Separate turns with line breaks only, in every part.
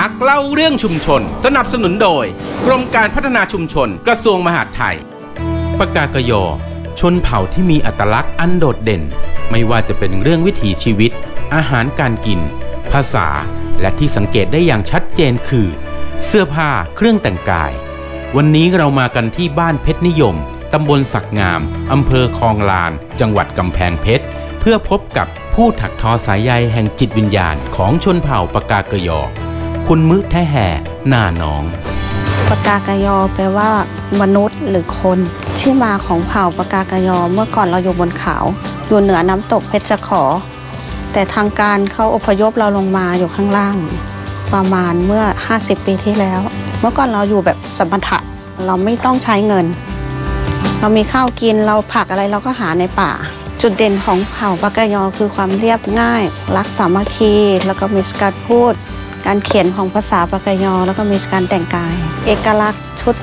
นักเล่าเรื่องชุมชน สนับสนุนโดย กรมการพัฒนาชุมชน กระทรวงมหาดไทยปากากยอ ชนเผ่าที่มีอัตลักษณ์อันโดดเด่น ไม่ว่าจะเป็นเรื่องวิถีชีวิต อาหารการกิน ภาษา และที่สังเกตได้อย่างชัดเจนคือ เสื้อผ้าเครื่องแต่งกาย วันนี้เรามากันที่บ้านเพชรนิยมตำบลสักงามอำเภอคลองลาน จังหวัดกำแพงเพชรเพื่อพบกับผู้ถักทอสายใยแห่งจิตวิญญาณของชนเผ่าปากากยอ คุณมึแท้แห่หน้าน้อง
ปากากยอแปลว่ามนุษย์หรือคนที่มาของเผ่าปากากยอเมื่อก่อนเราอยู่บนเขา อยู่เหนือน้ำตกเพชรขอ แต่ทางการเขาอพยพเราลงมาอยู่ข้างล่าง ประมาณเมื่อ 50 ปีที่แล้ว เมื่อก่อนเราอยู่แบบสมถะเราไม่ต้องใช้เงิน เรามีข้าวกินเราผักอะไรเราก็หาในป่า จุดเด่นของเผ่าปากายอคือความเรียบง่าย รักสามัคคี แล้วก็มีการพูด การเขียนของภาษาปากยอแล้วก็มีการแต่งกาย เอกลักษณ์ชุด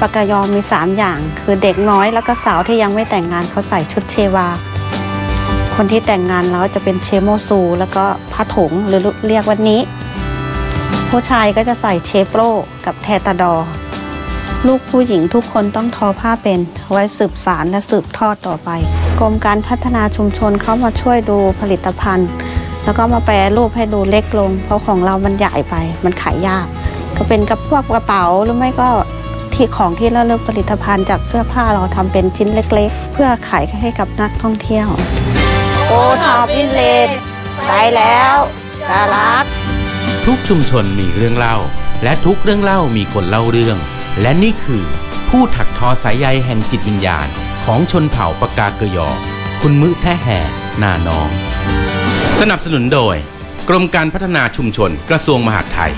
ปากยอมี 3 อย่าง คือเด็กน้อยแล้วก็สาวที่ยังไม่แต่งงานเขาใส่ชุดเชวา คนที่แต่งงานแล้วจะเป็นเชโมซู แล้วก็ผ้าถุงหรือเรียกวันนี้ ผู้ชายก็จะใส่เชโปรกับแทตาดอ ลูกผู้หญิงทุกคนต้องทอผ้าเป็นไว้สืบสารและสืบทอดต่อไป กรมการพัฒนาชุมชนเข้ามาช่วยดูผลิตภัณฑ์ แล้วก็มาแปรรูปให้ดูเล็กลง เพราะของเรามันใหญ่ไป มันขายยาก ก็เป็นกระพวกกระเป๋าหรือไม่ก็ที่ของที่เระลึกผลิตภัณฑ์จากเสื้อผ้าเราทำเป็นชิ้นเล็ก ๆ เพื่อขายให้กับนักท่องเที่ยวโอทอพิเลนใส่แล้วกาลัก
ทุกชุมชนมีเรื่องเล่า และทุกเรื่องเล่ามีคนเล่าเรื่อง และนี่คือผู้ถักทอสายใยแห่งจิตวิญญาณ ของชนเผ่าปากาเกยอ คุณมึแท้แห่นาน้อง สนับสนุนโดย กรมการพัฒนาชุมชนกระทรวงมหาดไทย